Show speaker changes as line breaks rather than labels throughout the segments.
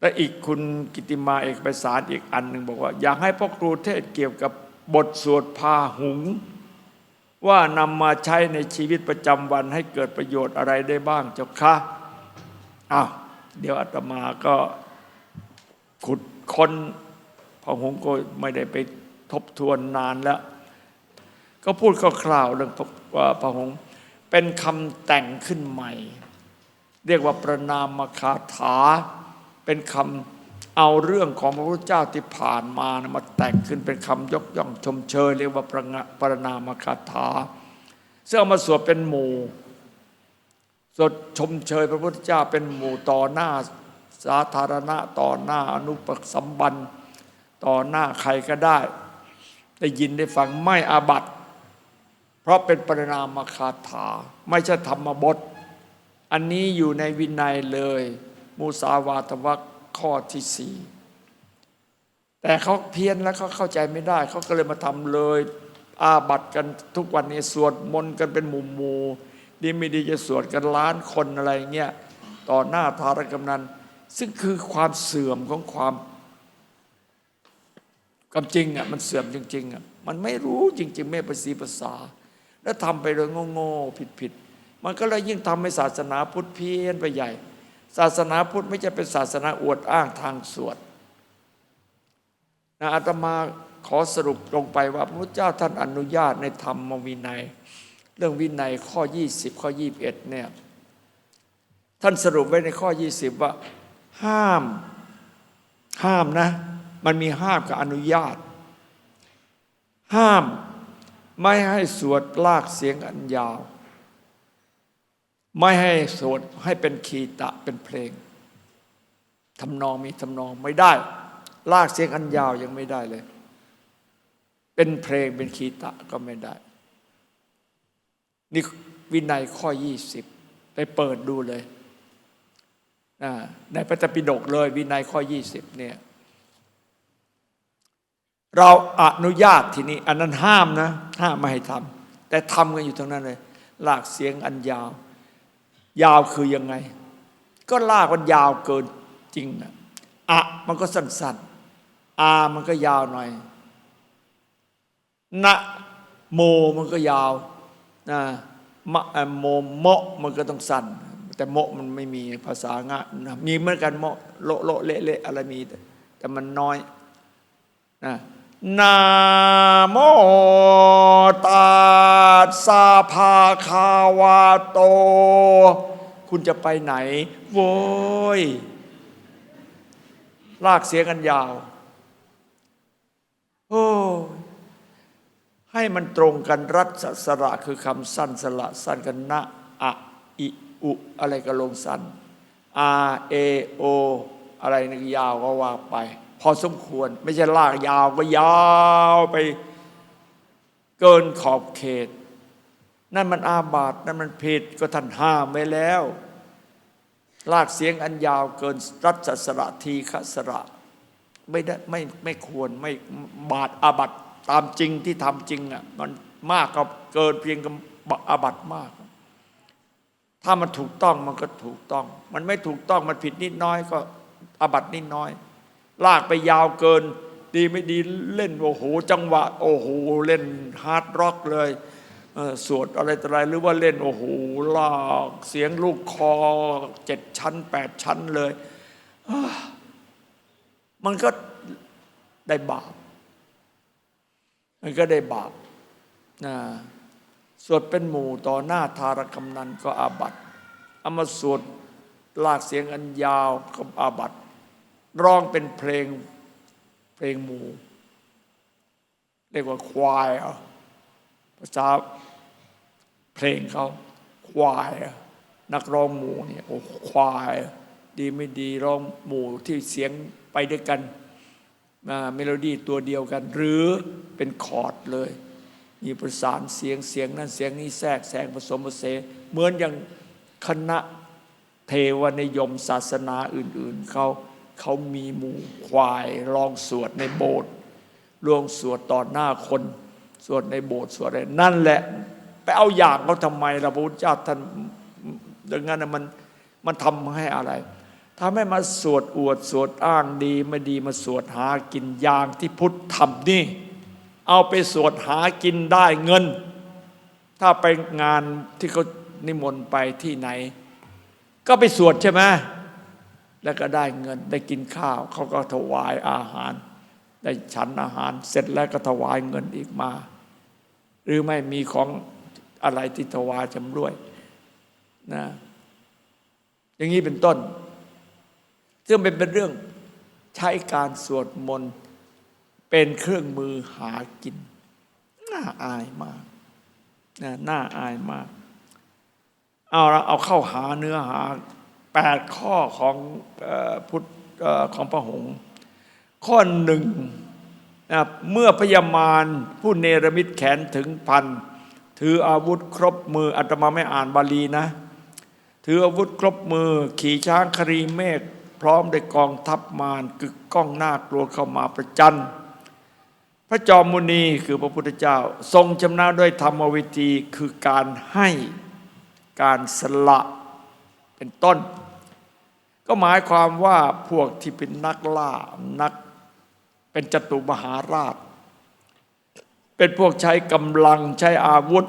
และอีกคุณกิติมาเอกไปสารอีกอันหนึ่งบอกว่า อยากให้พ่อครูเทศเกี่ยวกับบทสวดพาหุง ว่านำมาใช้ในชีวิตประจำวันให้เกิดประโยชน์อะไรได้บ้างเจ้าคะอ้าวเดี๋ยวอาตมาก็ขุดค้นพระหงก็ไม่ได้ไปทบทวนนานแล้ว ก็พูดคร่าวๆเรื่องว่าพระหงเป็นคำแต่งขึ้นใหม่ เรียกว่าประนามคาถา เป็นคำเอาเรื่องของพระพุทธเจ้าที่ผ่านมานะมาแต่งขึ้นเป็นคำยกย่องชมเชยเรียกว่าประงะประนามคาถาซึ่งเอามาสวดเป็นหมู่สวดชมเชยพระพุทธเจ้าเป็นหมู่ต่อหน้าสาธารณะต่อหน้าอนุปสัมบันต่อหน้าใครก็ได้ ได้ยินได้ฟังไม่อาบัติ เพราะเป็นปรินามคาถา ไม่ใช่ธรรมบท อันนี้อยู่ในวินัยเลย มูสาวาทวัคข้อที่สี่แต่เขาเพี้ยนแล้วเขาเข้าใจไม่ได้ เขาก็เลยมาทำเลย อาบัตกันทุกวันนี้สวดมนต์กันเป็นหมู่หมู่ดีไม่ดีจะสวดกันล้านคนอะไรเงี้ยต่อหน้าธารกำนัน ซึ่งคือความเสื่อมของความความจริงอะมันเสื่อมจริงๆอะมันไม่รู้จริง ๆ ไม่ประสีภาษา แล้วทำไปโดยโง่ๆผิดๆมันก็เลยยิ่งทำให้ศาสนาพุทธเพี้ยนไปใหญ่ ศาสนาพุทธไม่ใช่เป็นศาสนาอวดอ้างทางสวดนะอาตมาขอสรุปลงไปว่าพระพุทธเจ้าท่านอนุญาตในธรรมวินัย เรื่องวินัยข้อ 20 ข้อ 21เนี่ยท่านสรุปไว้ในข้อ 20 ว่า ห้ามห้ามนะ มันมีห้ามกับอนุญาต ห้ามไม่ให้สวดลากเสียงอันยาว ไม่ให้สวดให้เป็นคีตะเป็นเพลงทำนองมีทำนองไม่ได้ ลากเสียงอันยาวยังไม่ได้เลย เป็นเพลงเป็นคีตะก็ไม่ได้ นี่วินัยข้อ20ไปเปิดดูเลยในพระตปิฎกเลย วินัยข้อ20เนี่ย เราอนุญาตทีนี้ อันนั้นห้ามนะ ห้ามไม่ให้ทำแต่ทำกันอยู่ตรงนั้นเลย ลากเสียงอันยาว ยาวคือยังไง ก็ลากมันยาวเกินจริงอะอะมันก็สั้นๆอามันก็ยาวหน่อยนะโมมันก็ยาวนะมะโมโมะมันก็ต้องสั้น แต่โมะมันไม่มีภาษางะนะมีเหมือนกันโมะโลโลเละเละอะไรมี แต่แต่มันน้อยนะ นาโมตัสสะภาคาวาโต คุณจะไปไหน โว้ย ลากเสียงกันยาว โอ้ให้มันตรงกันรัศสระคือคำสั้นสละสั้นกันนะอะอิอุอะไรก็ลงสั้นอาเอโอ อะไรนึกยาวก็ว่าไป พอสมควร ไม่ใช่ลากยาวก็ยาวไปเกินขอบเขต นั่นมันอาบาตนั่นมันผิดก็ท่านห้ามไว้แล้ว ลากเสียงอันยาวเกินรัศสระทีฆสระไม่ได้ไม่ไม่ควรไม่บาดอาบัตตามจริงที่ทำจริงอะมันมากกับเกินเพียงกับอาบัตมาก ถ้ามันถูกต้องมันก็ถูกต้อง มันไม่ถูกต้องมันผิดนิดน้อยก็อาบัตนิดน้อย ลากไปยาวเกิน ดีไม่ดีเล่นโอ้โหจังหวะ โอ้โหเล่นฮาร์ดร็อกเลยสวดอะไรต่ออะไรหรือว่าเล่นโอ้โหลากเสียงลูกคอเจ็ดชั้นแปดชั้นเลย มันก็ได้บาป มันก็ได้บาปนะสวดเป็นหมู่ต่อหน้าทารกำนันก็อาบัตเอามาสวดลากเสียงอันยาวก็อาบัต ร้องเป็นเพลงเพลงหมู่เรียกว่าควายเหรอภาษาเพลงเขาควายนักร้องหมู่เนี่ยโอ้ควายดีไม่ดีร้องหมู่ที่เสียงไปด้วยกันเมโลดี้ตัวเดียวกัน หรือเป็นคอร์ดเลย มีประสานเสียงเสียงนั้นเสียงนี้แทรกแซงผสมผสานเหมือนอย่างคณะเทวนิยมศาสนาอื่น ๆเขา เขามีหมู่ควายรองสวดในโบสถ์ร่วงสวดต่อหน้าคน สวดในโบสถ์สวดอะไรนั่นแหละ ไปเอาอย่างเขาทำไมล่ะพระพุทธเจ้าท่านดังนั้นน่ะมันมันทำให้อะไรทำให้มาสวดอวดสวดอ้างดีไม่ดีมาสวดหากินอย่างที่พุทธทำนี่ เอาไปสวดหากินได้เงิน ถ้าไปงานที่เขานิมนต์ไปที่ไหน ก็ไปสวดใช่ไหม แล้วก็ได้เงินได้กินข้าว เขาก็ถวายอาหาร ได้ฉันอาหารเสร็จแล้วก็ถวายเงินอีกมา หรือไม่มีของอะไรที่ถวายจำรวยนะอย่างนี้เป็นต้น ซึ่งเป็นเป็นเรื่องใช้การสวดมนต์เป็นเครื่องมือหากิน น่าอายมากนะน่าอายมาก เอาละเอาเข้าหาเนื้อหา แปดข้อของอพุทธของพระหงส์ข้อหนึ่งนะเมื่อพญามารผู้เนรมิตแขนถึงพัน ถืออาวุธครบมืออาตมาไม่อ่านบาลีนะ ถืออาวุธครบมือ ขี่ช้างครีเมฆพร้อมด้วยกองทัพมารกึกก้องหน้ากลัวเข้ามาประจันพระจอมมุนีคือพระพุทธเจ้า ทรงชำนาญด้วยธรรมวิธีคือการให้การสละเป็นต้น ก็หมายความว่าพวกที่เป็นนักล่านักเป็นจตุมหาราช เป็นพวกใช้กำลังใช้อาวุธ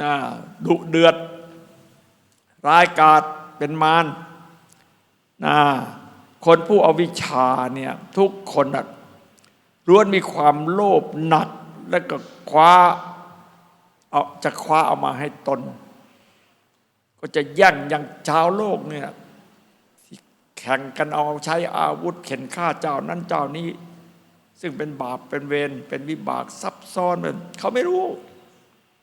นะดุเดือด ร้ายกาจเป็นมารนะคนผู้อวิชาเนี่ยทุกคนล้วนมีความโลภหนักแล้วก็คว้าเอาจะคว้าเอามาให้ตน ก็จะแย่งอย่างชาวโลกเนี่ย ข่งกันเอาใช้อาวุธ เข็นฆ่าเจ้านั้นเจ้านี้ ซึ่งเป็นบาปเป็นเวรเป็นวิบากซับซ้อนเป็นเขาไม่รู้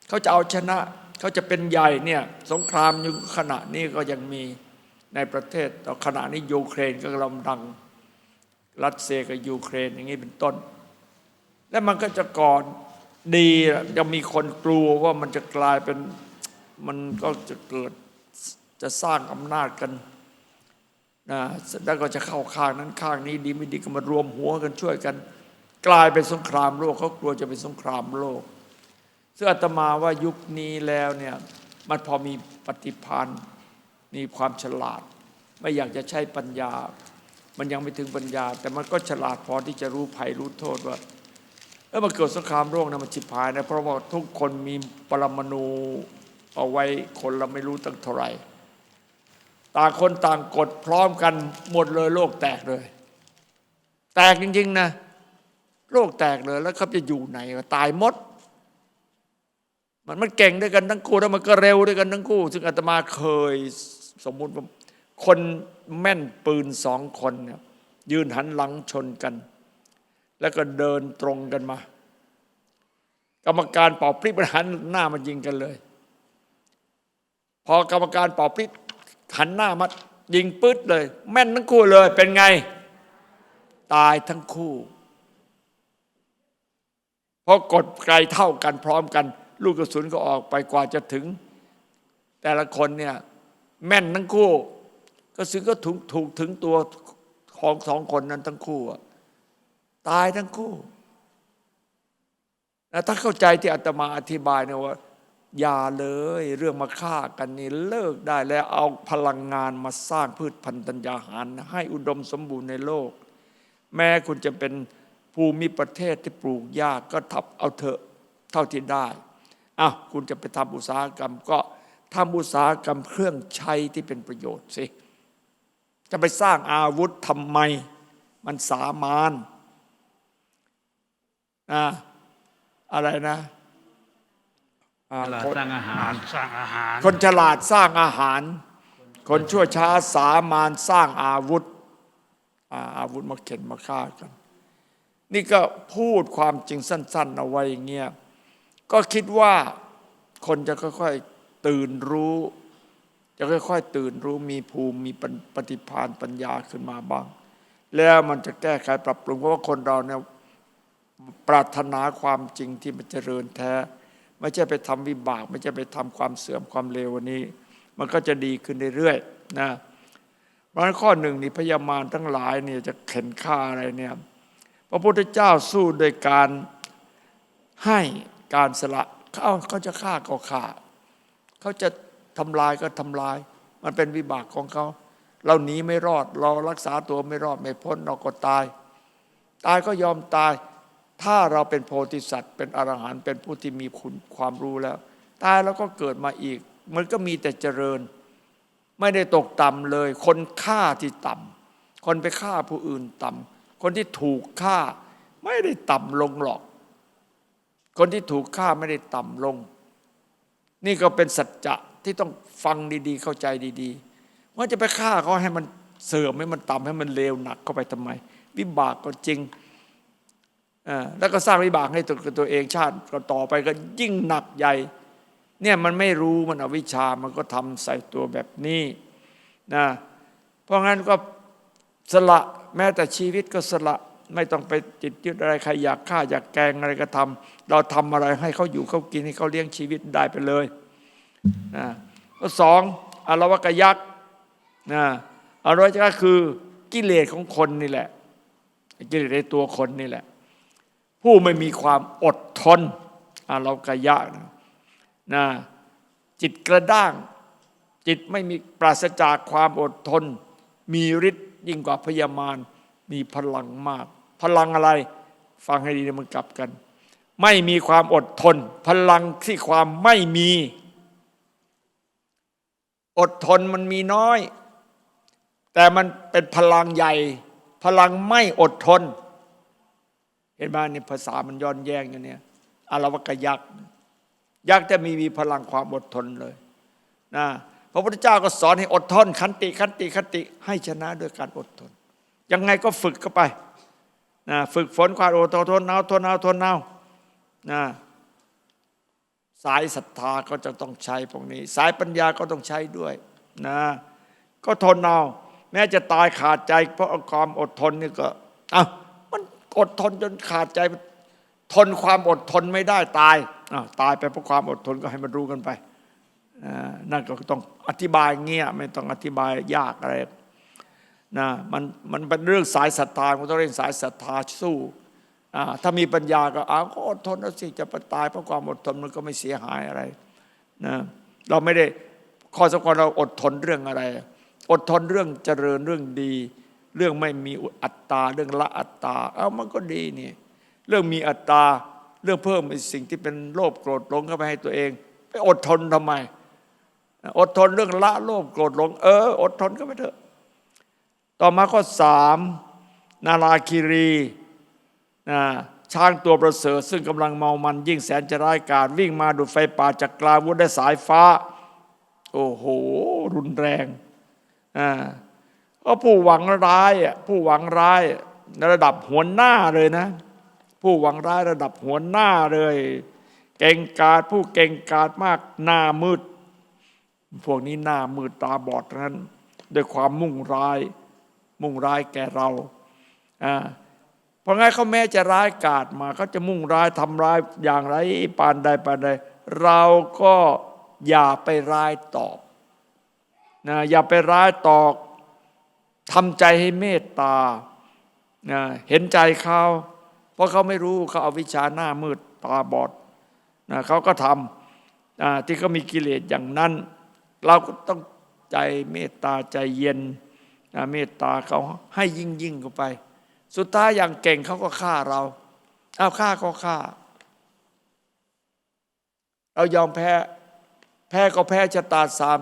เขาจะเอาชนะ เขาจะเป็นใหญ่เนี่ยสงครามอยู่ขณะนี้ก็ยังมีในประเทศต่อขณะนี้ยูเครนก็กำลังดัง รัสเซียกับยูเครนอย่างนี้เป็นต้น และมันก็จะก่อนดียังมีคนกลัวว่ามันจะกลายเป็นมันก็จะเกิดจะสร้างอำนาจกัน แล้วก็จะเข้าข้างนั้นข้างนี้ดีไม่ดีก็มารวมหัวกันช่วยกัน กลายเป็นสงครามโลกเขากลัวจะเป็นสงครามโลกซึ่งอาตมาว่ายุคนี้แล้วเนี่ยมันพอมีปฏิภาณมีความฉลาด ไม่อยากจะใช้ปัญญา มันยังไม่ถึงปัญญา แต่มันก็ฉลาดพอที่จะรู้ภัยรู้โทษว่าเออมาเกิดสงครามโลกนะมันฉิบหายนะเพราะว่าทุกคนมีปรมาณูเอาไว้คนเราไม่รู้ตั้งเท่าไหร่ ต่างคนต่างกดพร้อมกันหมดเลยโลกแตกเลย แตกจริง ๆ นะ โลกแตกเลยแล้วเขาจะอยู่ไหนตายหมด มันมันเก่งด้วยกันทั้งคู่แล้วมันก็เร็วด้วยกันทั้งคู่ ซึ่งอาตมาเคยสมมุติว่าคนแม่นปืนสองคนเนี่ยยืนหันหลังชนกัน แล้วก็เดินตรงกันมา กรรมการเป่าปริบหันหน้ามายิงกันเลย พอกรรมการเป่าปริ หันหน้ามายิงปื๊ดเลย แม่นทั้งคู่เลยเป็นไง ตายทั้งคู่เพราะกดไกลเท่ากันพร้อมกัน ลูกกระสุนก็ออกไปกว่าจะถึง แต่ละคนเนี่ยแม่นทั้งคู่กระสุนก็ถูกถูกถึงตัวของสองคนนั้นทั้งคู่ตายทั้งคู่แล้วถ้าเข้าใจที่อาตมาอธิบายนะว่า อย่าเลยเรื่องมาฆ่ากันนี่เลิกได้แล้วเอาพลังงานมาสร้างพืชพันธุ์ธัญญาหาร ให้อุดมสมบูรณ์ในโลก แม้คุณจะเป็นภูมิประเทศที่ปลูกยากก็ทับเอาเถอะเท่าที่ได้อ้าคุณจะไปทำอุตสาหกรรมก็ทำอุตสาหกรรมเครื่องใช้ที่เป็นประโยชน์สิจะไปสร้างอาวุธทำไม มันสามานนะอะไรนะ
สร้างอาหาร
สร้างอาหาร
คนฉลาดสร้างอาหาร คนชั่วช้าสามานสร้างอาวุธอ่าอาวุธมาเข็นมาฆ่ากัน นี่ก็พูดความจริงสั้น ๆ เอาไว้อย่างเงี้ยก็คิดว่าคนจะค่อยๆตื่นรู้ จะค่อยๆตื่นรู้มีภูมิมีปฏิภาณปัญญาขึ้นมาบ้าง แล้วมันจะแก้ไขปรับปรุงเพราะว่าคนเราเนี่ยปรารถนาความจริงที่มันเจริญแท้ ไม่ใช่ไปทำวิบาก ไม่ใช่ไปทำความเสื่อมความเลววันนี้ มันก็จะดีขึ้นเรื่อยๆนะเพราะฉะนั้นข้อหนึ่งนี่พยามารทั้งหลายเนี่ยจะเข็นฆ่าอะไรเนี่ยพระพุทธเจ้าสู้โดยการให้การสละเขาเขาจะฆ่าก็ฆ่า เขาจะทำลายก็ทำลาย มันเป็นวิบากของเขาเราหนีไม่รอด เรารักษาตัวไม่รอดไม่พ้นเราก็ตาย ตายก็ยอมตาย ถ้าเราเป็นโพธิสัตว์ เป็นอรหันต์เป็นผู้ที่มีคุณความรู้แล้ว ตายแล้วก็เกิดมาอีก มันก็มีแต่เจริญ ไม่ได้ตกต่ำเลย คนฆ่าที่ต่ำคนไปฆ่าผู้อื่นต่ำคนที่ถูกฆ่า ไม่ได้ต่ำลงหรอก คนที่ถูกฆ่าไม่ได้ต่ำลง นี่ก็เป็นสัจจะที่ต้องฟังดีๆ เข้าใจดีๆ ว่าจะไปฆ่าเขาให้มันเสื่อมให้มันต่ำให้มันเลวหนักเข้าไปทำไม วิบากก็จริง แล้วก็สร้างวิบากให้ตัวตัวเองชาติก็ต่อไปก็ยิ่งหนักใหญ่เนี่ยมันไม่รู้มันอวิชามันก็ทำใส่ตัวแบบนี้นะเพราะงั้นก็สละแม้แต่ชีวิตก็สละไม่ต้องไปจิตยึดอะไรใครอยากฆ่าอยากแกงอะไรก็ทำเราทำอะไรให้เขาอยู่เขากินให้เขาเลี้ยงชีวิตได้ไปเลยนะก็สองอารวกยักษ์นะอารวกยักษ์คือกิเลสของคนนี่แหละกิเลสในตัวคนนี่แหละ ผู้ไม่มีความอดทนอารวกยักนะนะจิตกระด้าง จิตไม่มีปราศจากความอดทน มีฤทธิ์ยิ่งกว่าพยามารมีพลังมาก พลังอะไร ฟังให้ดีนะมันกลับกัน ไม่มีความอดทน พลังที่ความไม่มี อดทนมันมีน้อย แต่มันเป็นพลังใหญ่ พลังไม่อดทน ห็นไหมนี่ภาษามันย้อนแย้งอย่างเนี้ยอารวกยักษ์ยักษ์จะมีมีพลังความอดทนเลยนะพระพุทธเจ้าก็สอนให้อดทนขันติขันติขันติให้ชนะด้วยการอดทน ยังไงก็ฝึกเข้าไปนะฝึกฝนความอดทนเอาทนเอาทนเอานะสายศรัทธาก็จะต้องใช้พวกนี้ สายปัญญาก็ต้องใช้ด้วยนะก็ทนเอาแม้จะตายขาดใจ เพราะความอดทนนี่ก็เอะมัน อดทนจนขาดใจ ทนความอดทนไม่ได้ตายตายไปเพราะความอดทนก็ให้มันรู้กันไปนั่นก็ต้องอธิบายเงี้ยไม่ต้องอธิบายยากอะไรนะมันมันเป็นเรื่องสายศรัทธามันต้องเรียนสายศรัทธาสู้ถ้ามีปัญญาก็อ้าวก็อดทนแล้วสิจะไปตายเพราะความอดทนมันก็ไม่เสียหายอะไรนะเราไม่ได้ข้อสำคัญเราอดทนเรื่องอะไร อดทนเรื่องเจริญเรื่องดี เรื่องไม่มีอัตตา เรื่องละอัตตา เอามันก็ดีนี่เรื่องมีอัตตา เรื่องเพิ่มในสิ่งที่เป็นโลภโกรธหลงเข้าไปให้ตัวเอง ไปอดทนทำไม อดทนเรื่องละโลภโกรธหลง เออ อดทนก็ไปเถอะ ต่อมาข้อสามนาราคิรีนะช้างตัวประเสริฐซึ่งกำลังเมามันยิ่งแสนจะร้ายกาจวิ่งมาดูดไฟป่าจากกลาวุธได้สายฟ้า โอ้โห รุนแรงอ่า ก็ผู้หวังร้ายอะผู้หวังร้ายในระดับหัวหน้าเลยนะ ผู้หวังร้ายระดับหัวหน้าเลย เก่งกาจผู้เก่งกาจมากหน้ามืด พวกนี้หน้ามืดตาบอดนั้นด้วยความมุ่งร้าย มุ่งร้ายแก่เราอ่าเพราะงั้นเขาแม้จะร้ายกาจมาเขาจะมุ่งร้ายทำร้ายอย่างไรปานใดปานใดเราก็อย่าไปร้ายตอบนะอย่าไปร้ายตอก ทำใจให้เมตตาเห็นใจเขาเพราะเขาไม่รู้เขาเอาวิชาหน้ามืดตาบอดเขาก็ทำที่เขามีกิเลสอย่างนั้น เราก็ต้องใจเมตตาใจเย็นเมตตาเขาให้ยิ่งยิ่งเข้าไป สุดท้ายอย่างเก่งเขาก็ฆ่าเราเอาฆ่าก็ฆ่า เรายอมแพ้ แพ้ก็แพ้ชะตาสาม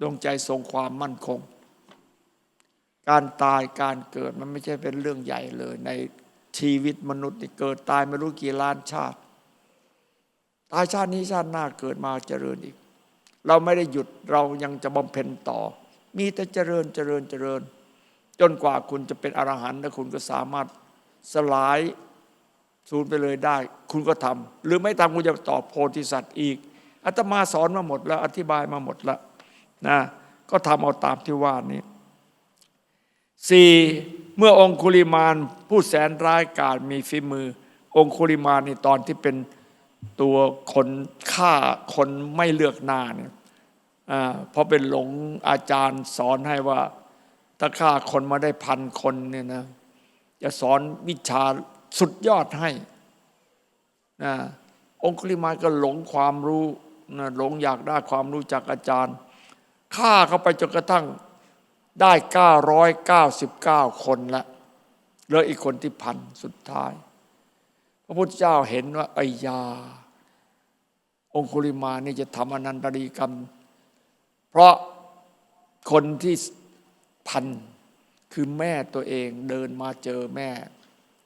ดวงใจทรงความมั่นคง การตายการเกิดมันไม่ใช่เป็นเรื่องใหญ่เลย ในชีวิตมนุษย์นี่เกิดตายไม่รู้กี่ล้านชาติ ตายชาตินี้ชาติหน้าเกิดมาเจริญอีก เราไม่ได้หยุดเรายังจะบำเพ็ญต่อ มีแต่เจริญเจริญเจริญ จนกว่าคุณจะเป็นอรหันต์แล้วคุณก็สามารถสลายสูญไปเลยได้ คุณก็ทำหรือไม่ทำคุณจะต่อโพธิสัตว์อีกอาตมาสอนมาหมดแล้วอธิบายมาหมดแล้วนะก็ทำเอาตามที่ว่านี้ สี่เมื่อองคุลิมานผู้แสนร้ายกาจมีฝีมือ องคุลิมานนี่ตอนที่เป็นตัวคนฆ่าคนไม่เลือกหน้าเนี่ยอ่าเพราะเป็นหลงอาจารย์สอนให้ว่า ถ้าฆ่าคนมาได้พันคนเนี่ยนะจะสอนวิชาสุดยอดให้นะองคุลิมานก็หลงความรู้นะหลงอยากได้ความรู้จากอาจารย์ฆ่าเขาไปจนกระทั่ง ได้ 999 คนละเหลืออีกคนที่พันสุดท้าย พระพุทธเจ้าเห็นว่าไอยา องคุลิมานี่จะทำอนันตรีกรรม เพราะคนที่พันคือแม่ตัวเองเดินมาเจอแม่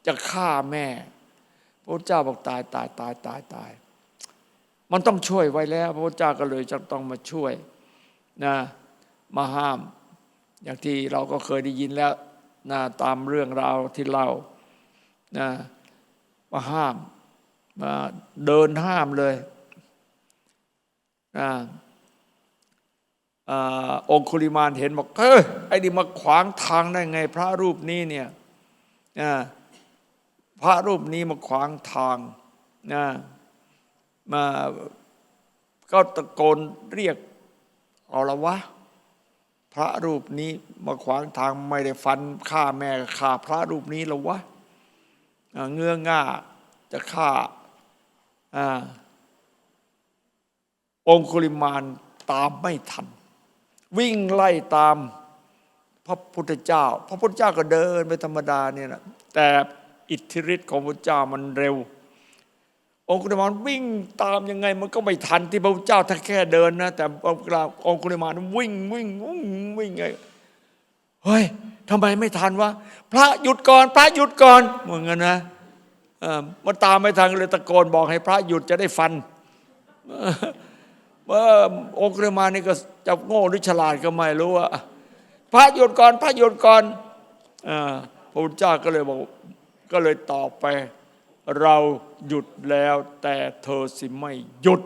จะฆ่าแม่ พระพุทธเจ้าบอกตายตายตายตายตาย มันต้องช่วยไว้แล้ว พระพุทธเจ้าก็เลยจะต้องมาช่วยนะมาห้าม อย่างที่เราก็เคยได้ยินแล้วนะตามเรื่องราวที่เล่านะมาห้ามมาเดินห้ามเลยนะอองคุลิมานเห็นบอกเฮ้ยไอ้นี่มาขวางทางได้ไง พระรูปนี้เนี่ยพระรูปนี้มาขวางทางนะมาก็ตะโกนเรียกเอาละวะ พระรูปนี้มาขวางทางไม่ได้ฟันฆ่าแม่ฆ่าพระรูปนี้แล้ววะเงื้อง่าจะฆ่าองคุลิมานตามไม่ทัน วิ่งไล่ตามพระพุทธเจ้า พระพุทธเจ้าก็เดินไปธรรมดาเนี่ยนะแต่อิทธิฤทธิ์ของพระพุทธเจ้ามันเร็ว องคุลิมานวิ่งตามยังไง มันก็ไม่ทันที่พระพุทธเจ้าถ้าแค่เดินนะแต่องคุลิมานวิ่งวิ่งวิ่งวิ่งไงเฮ้ยทำไมไม่ทันวะพระหยุดก่อน พระหยุดก่อนเหมือนกันนะเออมันตามไม่ทันเลยตะโกนบอกให้พระหยุดจะได้ฟันว่าองคุลิมานนี่ก็จะโง่หรือฉลาดก็ไม่รู้ว่าพระหยุดก่อน พระหยุดก่อนอพระพุทธเจ้าก็เลยบอกก็เลยตอบไป เราหยุดแล้วแต่เธอสิไม่หยุด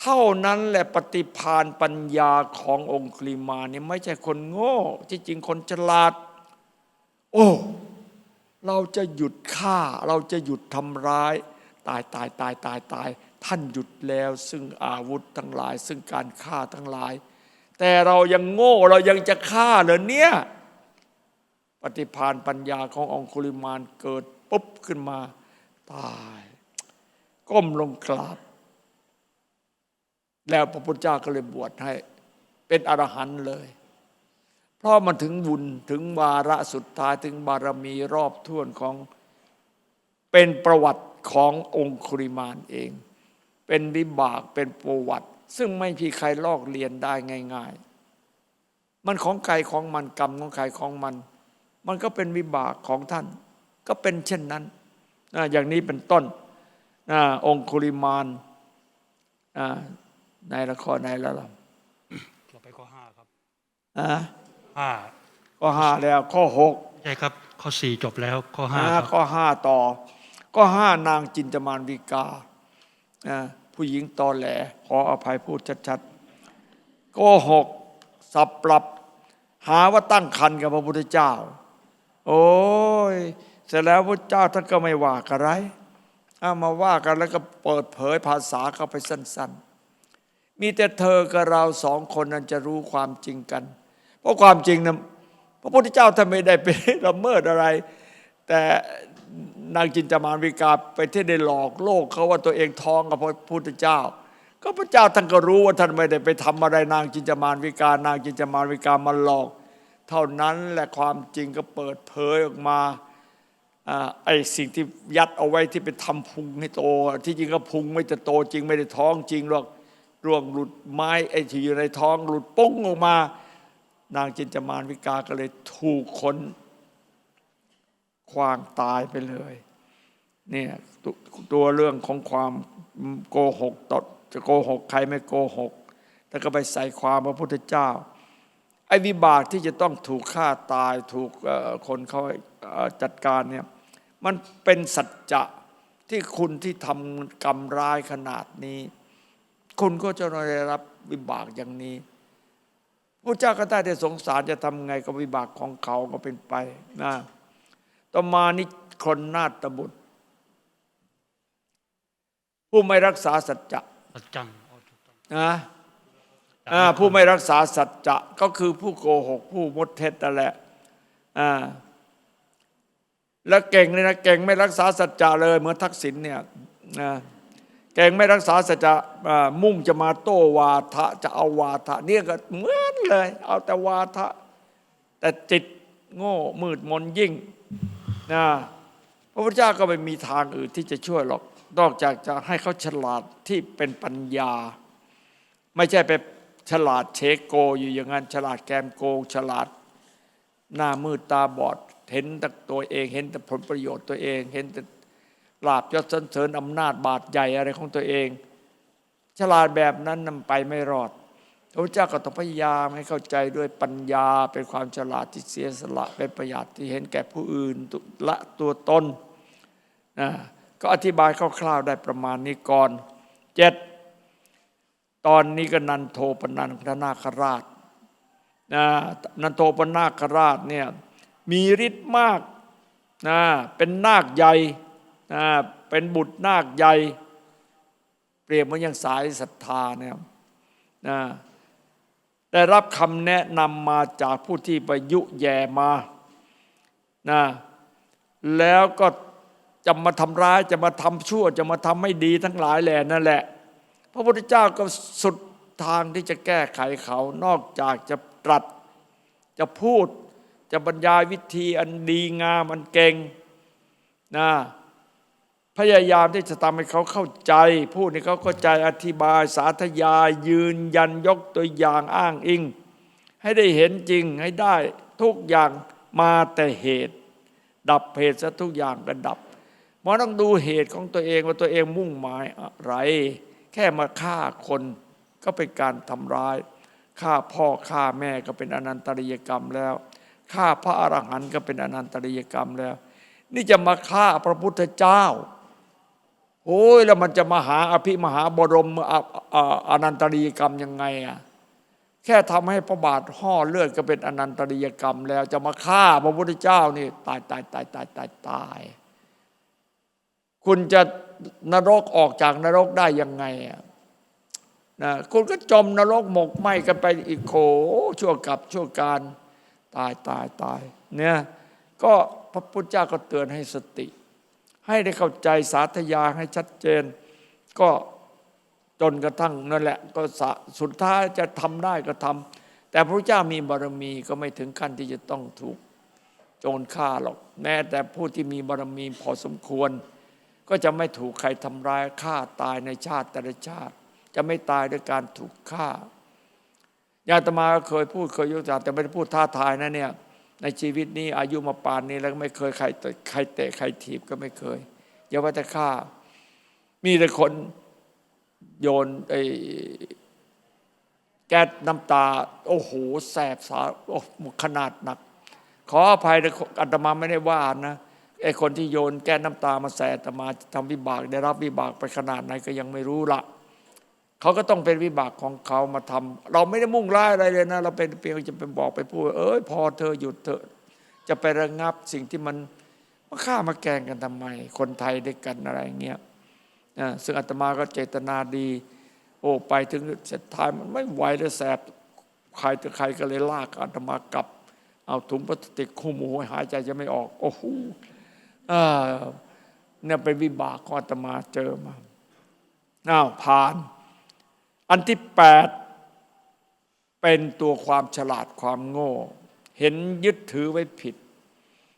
เท่านั้นแหละปฏิพานปัญญาขององค์คลีมานี่ไม่ใช่คนโง่ ที่จริงคนฉลาด โอ้ เราจะหยุดฆ่า เราจะหยุดทำร้าย ตายตายตายตายตาย ท่านหยุดแล้ว ซึ่งอาวุธทั้งหลาย ซึ่งการฆ่าทั้งหลาย แต่เรายังโง่เรายังจะฆ่าเหรอเนี่ย ปฏิพานปัญญาขององคุลิมานเกิด ปุ๊บขึ้นมา ตาย ก้มลงกราบ แล้วพระพุทธเจ้าก็เลยบวชให้ เป็นอรหันต์เลย เพราะมันถึงบุญถึงวาระสุดท้ายถึงบารมีรอบท้วนของเป็นประวัติขององคุริมานเอง เป็นวิบากเป็นประวัติ ซึ่งไม่มีใครลอกเรียนได้ง่าย ๆ มันของใครของมันกรรมของใครของมัน มันก็เป็นวิบากของท่าน ก็เป็นเช่นนั้นนะอย่างนี้เป็นต้นนะองคุริมานนะในละครในละล
ต่อไปข้อห้าครับำ
นะ
ห้า
ข้อห้าแล้วข้อหก
ใช่ครับ ข้อสี่จบแล้วข้อห้า
นะครับข้อห้าต่อก็ห้านางจินตมานวิกานะผู้หญิงตอแหล ขออภัยพูดชัดๆโก็หกสับปรับหาว่าตั้งคันกับพระพุทธเจ้า โอ้ย เสร็จแล้วพระเจ้าท่านก็ไม่ว่ากันไรเอามาว่ากันแล้วก็เปิดเผยภาษาเข้าไปสั้น ๆ มีแต่เธอกับเราสองคนนั้นจะรู้ความจริงกัน เพราะความจริงนะพระพุทธเจ้าท่านไม่ได้ไปละเมิดอะไร แต่นางจินจามานวิกาไปที่ได้หลอกโลกเขาว่าตัวเองท้องกับพระพุทธเจ้า ก็พระเจ้าท่านก็รู้ว่าท่านไม่ได้ไปทำอะไรนางจินจามานวิกา นางจินจามานวิกามาหลอก เท่านั้นแหละความจริงก็เปิดเผยออกมา ไอ้สิ่งที่ยัดเอาไว้ที่ไปทำพุงให้โต ที่จริงก็พุงไม่จะโตจริงไม่ได้ท้องจริงหรอกร่วงหลุดไม้ไอ้ที่อยู่ในท้องหลุดปุ้งออกมา นางจินจามานวิกาก็เลยถูกคนควางตายไปเลยเนี่ยตตัวเรื่องของความโกหกตดจะโกหกใครไม่โกหกแล้วก็ไปใส่ความพระพุทธเจ้า ไอ้วิบากที่จะต้องถูกฆ่าตายถูกคนเขาจัดการเนี่ย มันเป็นสัจจะที่คุณที่ทำกรรมร้ายขนาดนี้ คุณก็จะได้รับวิบากอย่างนี้พระเจ้าก็ได้แต่สงสารจะทำไงกับวิบากของเขาก็เป็นไปนะต่อมานี่คนนาฏบุตร ผู้ไม่รักษาสัจจะ
สัจจังอ๋อถูกต้อง
นะอ่าผู้ไม่รักษาสัจจะก็คือผู้โกหก ผู้มดเท็จนั่นแหละอ่า แล้วเก่งเลยนะเก่งไม่รักษาสัจจะเลย เหมือนทักษิณเนี่ยนะเก่งไม่รักษาสัจจะมุ่งจะมาโต้วาทะจะเอาวาทะเนี่ยก็เหมือนเลย เอาแต่วาทะ แต่จิตโง่มืดมนยิ่งนะพระพุทธเจ้าก็ไม่มีทางอื่นที่จะช่วยหรอกนอกจากจะให้เขาฉลาดที่เป็นปัญญา ไม่ใช่ไปฉลาดเชโกอยู่อย่างนั้นฉลาดแกมโกงฉลาดหน้ามืดตาบอด เห็นแต่ตัวเอง เห็นแต่ผลประโยชน์ตัวเอง เห็นแต่ลาบยศสรรเสริญอำนาจบาดใหญ่อะไรของตัวเอง ฉลาดแบบนั้นนำไปไม่รอดพระเจ้าก็ต้องพยายามให้เข้าใจด้วยปัญญาเป็นความฉลาดที่เสียสละเป็นประหยัดที่เห็นแก่ผู้อื่นละตัวตนนะก็อธิบายคร่าวๆได้ประมาณนี้ก่อนเจ็ดตอนนี้ก็นันโทปนันทนาคราชนะนันโทปนาคราชเนี่ย มีฤทธิ์มากนะเป็นนาคใหญ่นะเป็นบุตรนาคใหญ่ เปรียบเหมือนอย่างสายศรัทธาเนี่ยนะได้รับคำแนะนำมาจากผู้ที่ไปยุแย่มานะแล้วก็จะมาทำร้ายจะมาทำชั่ว จะมาทำไม่ดีทั้งหลายแหล่นั่นแหละ พระพุทธเจ้าก็สุดทางที่จะแก้ไขเขานอกจากจะตรัสจะพูด จะบรรยายวิธีอันดีงามอันเก่งนะพยายามที่จะทำให้เขาเข้าใจ พูดให้เขาเข้าใจอธิบายสาธยายยืนยันยกตัวอย่างอ้างอิง ให้ได้เห็นจริงให้ได้ทุกอย่างมาแต่เหตุ ดับเหตุซะทุกอย่างก็ดับมันต้องดูเหตุของตัวเองว่าตัวเองมุ่งหมายอะไร แค่มาฆ่าคนก็เป็นการทำร้ายฆ่าพ่อฆ่าแม่ก็เป็นอนันตริยกรรมแล้ว ฆ่าพระอรหันต์ก็เป็นอนันตริยกรรมแล้ว นี่จะมาฆ่าพระพุทธเจ้า โอ้ยแล้วมันจะมาหาอภิมหาบรมอนันตริยกรรมยังไงอะแค่ทำให้พระบาทห่อเลือดก็เป็นอนันตริยกรรมแล้ว จะมาฆ่าพระพุทธเจ้านี่ตายตายตายตายตายตายคุณจะนรกออกจากนรกได้ยังไงอะนะคุณก็จมนรกหมกไหมกันไปอีกโขชั่วกับชั่วการ ตายตายตายเนี่ยก็พระพุทธเจ้าก็เตือนให้สติ ให้ได้เข้าใจสาธยาให้ชัดเจน ก็จนกระทั่งนั่นแหละ ก็สสุดท้ายจะทำได้ก็ทำแต่พระเจ้ามีบารมีก็ไม่ถึงขั้นที่จะต้องถูกโจรฆ่าหรอกแม้แต่ผู้ที่มีบารมีพอสมควร ก็จะไม่ถูกใครทำร้ายฆ่าตายในชาติแต่ละชาติ จะไม่ตายด้วยการถูกฆ่า ญาติมาก็เคยพูดเคยยกตัวอย่างแต่ไม่ได้พูดท้าทายนะเนี่ยในชีวิตนี้อายุมาป่านนี้แล้วไม่เคยใครเตะใครเตะใครถีบก็ไม่เคยอย่าว่าแต่ฆ่ามีแต่คนโยนไอ้แก๊สน้ำตา โอ้โหแสบสาโอ้ขนาดหนัก ขออภัยนะอาตมาไม่ได้ว่านะไอ้คนที่โยนแก๊สน้ำตามาแสบอาตมาทำวิบากได้รับวิบากไปขนาดไหนก็ยังไม่รู้ละ เขาก็ต้องเป็นวิบากของเขามาทำเราไม่ได้มุ่งร้ายอะไรเลยนะ เราเป็นเพียงจะไปบอกไปพูดเอ้ยพอเธอหยุดเถอะจะไประงับสิ่งที่มันมาฆ่ามาแกงกันทำไม คนไทยด้วยกันอะไรเงี้ยนะซึ่งอาตมาก็เจตนาดี โอ้ไปถึงสุดท้ายมันไม่ไหวแล้วแสบใครต่อใครก็เลยลากอาตมากลับ เอาถุงพลาสติกคู่หมูหายใจจะไม่ออก โอ้โหเนี่ยเป็นวิบากของอาตมาเจอมาอ้าวผ่าน อันที่แปดเป็นตัวความฉลาดความโง่ เห็นยึดถือไว้ผิด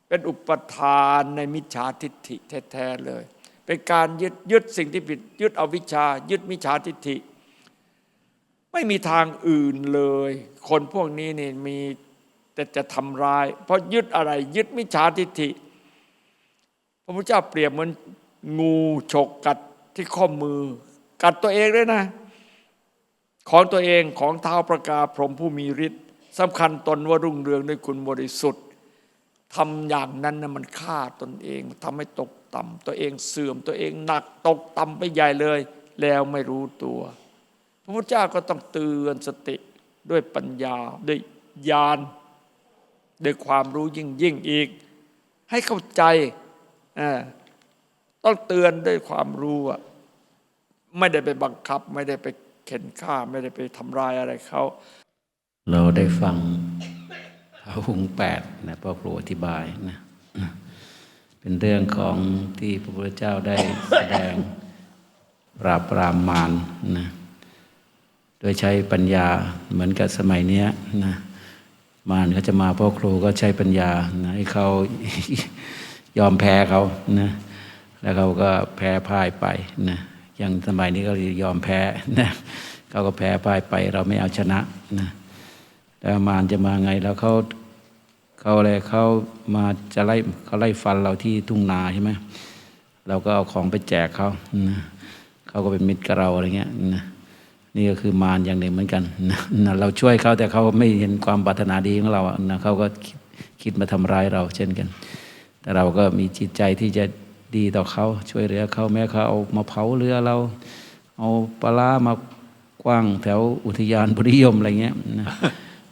เป็นอุปทานในมิจฉาทิฏฐิแท้ๆเลย เป็นการยึดยึดสิ่งที่ผิด ยึดเอาวิชชา ยึดมิจฉาทิฏฐิ ไม่มีทางอื่นเลย คนพวกนี้นี่มีแต่จะทำร้าย เพราะยึดอะไร ยึดมิจฉาทิฏฐิ พระพุทธเจ้าเปรียบเหมือนงูฉกกัดที่ข้อมือ กัดตัวเองด้วยนะ ของตัวเองของเท้าประกาพรมผู้มีฤทธิ์สำคัญตนว่ารุ่งเรืองด้วยคุณบริสุทธิ์ทำอย่างนั้นนะมันฆ่าตนเองทำให้ตกต่ำตัวเองเสื่อมตัวเองหนักตกต่ำไปใหญ่เลย แล้วไม่รู้ตัว พระพุทธเจ้าก็ต้องเตือนสติด้วยปัญญาด้วยญาณด้วยความรู้ยิ่งยิ่งอีก ให้เข้าใจต้องเตือนด้วยความรู้ไม่ได้ไปบังคับ ไม่ได้ไป เข็นฆ่าไม่ได้ไปทำร้ายอะไรเขา
เราได้ฟังพระหุงแปดนะพ่อครูอธิบายนะเป็นเรื่องของที่พระพุทธเจ้าได้แสดงปราบปรามมารนะโดยใช้ปัญญาเหมือนกับสมัยเนี้ยนะมารเขาจะมาพ่อครูก็ใช้ปัญญานะให้เขายอมแพ้เขานะแล้วเขาก็แพ้พ่ายไปนะ อย่างสมัยนี้ก็ยอมแพ้นะเขาก็แพ้พ่ายไปเราไม่เอาชนะนะแล้วมารจะมาไงแล้วเขาเขาอะไรเขามาจะไล่เขาไล่ฟันเราที่ทุ่งนาใช่ไหมเราก็เอาของไปแจกเขานะเขาก็เป็นมิตรกับเราอะไรเงี้ยนะนี่ก็คือมารอย่างหนึ่งเหมือนกันนะเราช่วยเขาแต่เขาไม่เห็นความปรารถนาดีของเรานะเขาก็คิดคิดมาทำร้ายเราเช่นกัน แต่เราก็มีจิตใจที่จะ ดีต่อเขาช่วยเหลือเขาแม้เขาเอามาเผาเรือเรา เอาปลามากว้างแถวอุทยานบุริยมอะไรเงี้ย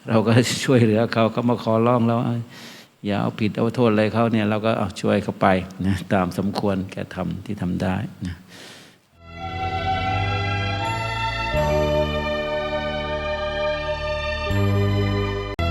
เราก็ช่วยเหลือเขาเขามาขอร้องเราอย่าเอาผิดเอาโทษอะไรเขาเนี่ยเราก็เอาช่วยเขาไปนะตามสมควรแก่ทำที่ทำได้นะ